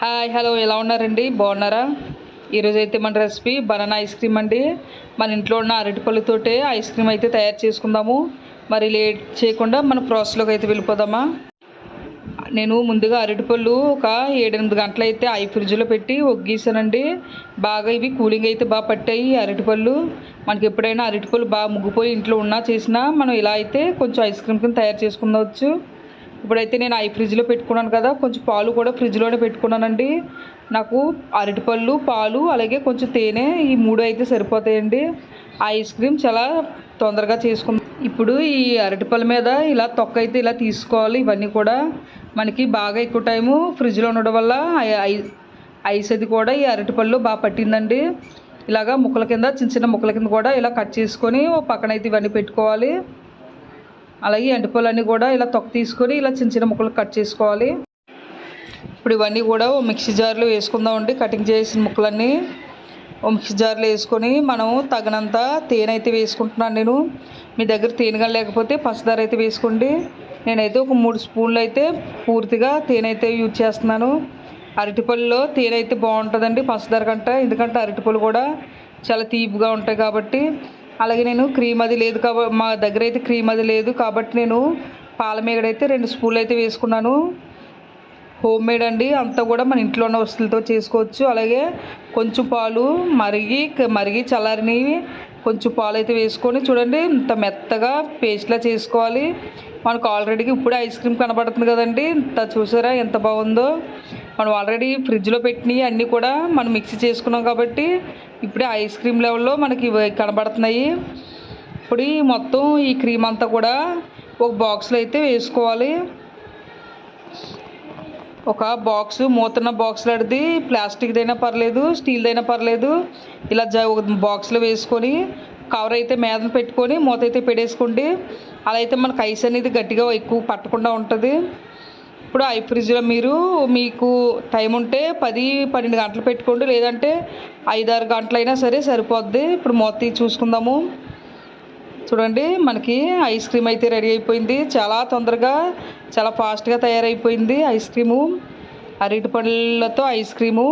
Hi hello ఎలా ఉన్నారండి? బాగున్నారా? ఈరోజు అయితే మన రెసిపీ బనానా ఐస్ క్రీమ్ అండి. మన ఇంట్లో ఉన్న అరటిపళ్ళుతోటే ఐస్ క్రీమ్ అయితే తయారు చేసుకుందాము. మరి లేట్ చేయకుండా మన ప్రాసెస్లోకి అయితే వెళ్ళిపోదామా? నేను ముందుగా అరటిపళ్ళు ఒక ఏడెనిమిది గంటలు అయితే ఐ ఫ్రిడ్జ్లో పెట్టి ఒగ్గీసానండి. బాగా ఇవి కూలింగ్ అయితే బాగా పట్టాయి అరటిపళ్ళు. మనకి ఎప్పుడైనా అరటిపళ్ళు బాగా ముగ్గిపోయి ఇంట్లో ఉన్నా చేసినా మనం ఇలా అయితే కొంచెం ఐస్ క్రీమ్ కింద తయారు చేసుకుందవచ్చు. ఇప్పుడైతే నేను ఐ ఫ్రిడ్జ్లో పెట్టుకున్నాను కదా కొంచెం పాలు కూడా ఫ్రిడ్జ్లోనే పెట్టుకున్నానండి. నాకు అరటిపళ్ళు పాలు అలాగే కొంచెం తేనె ఈ మూడు అయితే సరిపోతాయండి. ఆ ఐస్ క్రీమ్ చాలా తొందరగా చేసుకుందాం ఇప్పుడు ఈ అరటిపళ్ళ మీద ఇలా తొక్క అయితే ఇలా తీసుకోవాలి ఇవన్నీ కూడా. మనకి బాగా ఎక్కువ టైము ఫ్రిడ్జ్లో ఉండడం వల్ల ఐ- ఐస్ అది కూడా ఈ అరటిపళ్ళు బాగా పట్టిందండి. ఇలాగా ముక్కల కింద చిన్న చిన్న ముక్కల కింద కూడా ఇలా కట్ చేసుకొని ఓ పక్కన అయితే ఇవన్నీ పెట్టుకోవాలి. అలాగే ఎండిపళ్ళన్నీ కూడా ఇలా తొక్క తీసుకొని ఇలా చిన్న చిన్న ముక్కలు కట్ చేసుకోవాలి. ఇప్పుడు ఇవన్నీ కూడా ఓ మిక్సీ జార్లో వేసుకుందామండి కటింగ్ చేసిన ముక్కలన్నీ ఓ మిక్సీ జార్లో వేసుకొని మనం తగినంత తేనె అయితే వేసుకుంటున్నాను నేను. మీ దగ్గర తేనెగా లేకపోతే పచ్చదార అయితే వేసుకోండి. నేనైతే ఒక మూడు స్పూన్లు అయితే పూర్తిగా తేనె అయితే యూజ్ చేస్తున్నాను. అరటిపళ్ళలో తేనె అయితే బాగుంటుందండి పంచదార కంటే. ఎందుకంటే అరటిపళ్ళు కూడా చాలా తీపిగా ఉంటాయి కాబట్టి అలాగే నేను క్రీమ్ అది లేదు కాబట్టి మా దగ్గర అయితే క్రీమ్ అది లేదు కాబట్టి నేను పాల అయితే రెండు స్పూన్లు అయితే వేసుకున్నాను. హోమ్ మేడ్ అండి. అంతా కూడా మన ఇంట్లో ఉన్న వస్తువులతో చేసుకోవచ్చు. అలాగే కొంచెం పాలు మరిగి మరిగి చల్లారిని కొంచెం పాలు అయితే వేసుకొని చూడండి ఇంత మెత్తగా పేస్ట్లా చేసుకోవాలి. మనకు ఆల్రెడీగా ఇప్పుడే ఐస్ క్రీమ్ కనబడుతుంది కదండి. ఇంత చూసారా ఎంత బాగుందో. మనం ఆల్రెడీ ఫ్రిడ్జ్లో పెట్టినవి అన్నీ కూడా మనం మిక్సీ చేసుకున్నాం కాబట్టి ఇప్పుడే ఐస్ క్రీమ్ లెవెల్లో మనకి కనబడుతున్నాయి. ఇప్పుడు మొత్తం ఈ క్రీమ్ అంతా కూడా ఒక బాక్స్లో అయితే వేసుకోవాలి. ఒక బాక్స్ మూతన్న బాక్స్ లాంటిది ప్లాస్టిక్దైనా పర్లేదు స్టీల్దైనా పర్లేదు. ఇలా జ ఒక బాక్స్లో వేసుకొని కవర్ అయితే మీద పెట్టుకొని మూత అయితే పెట్టేసుకోండి. అలా అయితే మనకు ఐస్ అనేది గట్టిగా ఎక్కువ పట్టకుండా ఉంటుంది. ఇప్పుడు ఐ ఫ్రిడ్జ్లో మీరు మీకు టైం ఉంటే పది పన్నెండు గంటలు పెట్టుకోండి. లేదంటే ఐదారు గంటలైనా సరే సరిపోద్ది. ఇప్పుడు మూత తీసి చూసుకుందాము. చూడండి మనకి ఐస్ క్రీమ్ అయితే రెడీ అయిపోయింది. చాలా తొందరగా చాలా ఫాస్ట్గా తయారైపోయింది ఐస్ క్రీము. అరటి పండ్లతో ఐస్ క్రీము.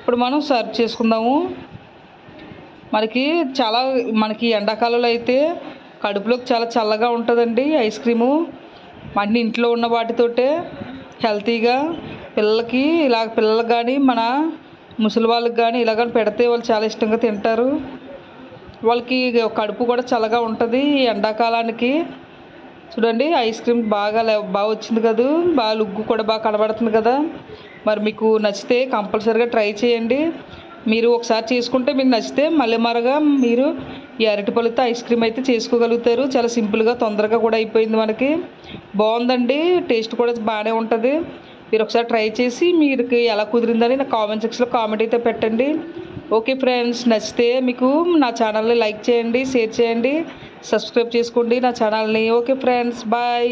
ఇప్పుడు మనం సర్వ్ చేసుకుందాము. మనకి చాలా మనకి ఎండాకాలంలో అయితే కడుపులోకి చాలా చల్లగా ఉంటుందండి ఐస్ క్రీము. మన ఇంట్లో ఉన్న వాటితోటే హెల్తీగా పిల్లలకి ఇలా పిల్లలకు కానీ మన ముసలి వాళ్ళకి కానీ ఇలాగ పెడితే వాళ్ళు చాలా ఇష్టంగా తింటారు. వాళ్ళకి కడుపు కూడా చల్లగా ఉంటుంది ఈ ఎండాకాలానికి. చూడండి ఐస్ క్రీమ్ బాగా బాగా వచ్చింది కదా బాగా లుగ్గు కూడా బాగా కనబడుతుంది కదా. మరి మీకు నచ్చితే కంపల్సరీగా ట్రై చేయండి. మీరు ఒకసారి చేసుకుంటే మీకు నచ్చితే మళ్ళీ మరగా మీరు ఈ అరటిపళ్ళతో ఐస్ క్రీమ్ అయితే చేసుకోగలుగుతారు. చాలా సింపుల్గా తొందరగా కూడా అయిపోయింది మనకి. బాగుందండి. టేస్ట్ కూడా బాగానే ఉంటుంది. మీరు ఒకసారి ట్రై చేసి మీకు ఎలా కుదిరిందని నా కామెంట్ సెక్షన్లో కామెంట్ అయితే పెట్టండి. ఓకే ఫ్రెండ్స్ నచ్చితే మీకు నా ఛానల్ని లైక్ చేయండి షేర్ చేయండి సబ్స్క్రైబ్ చేసుకోండి నా ఛానల్ని. Okay friends bye.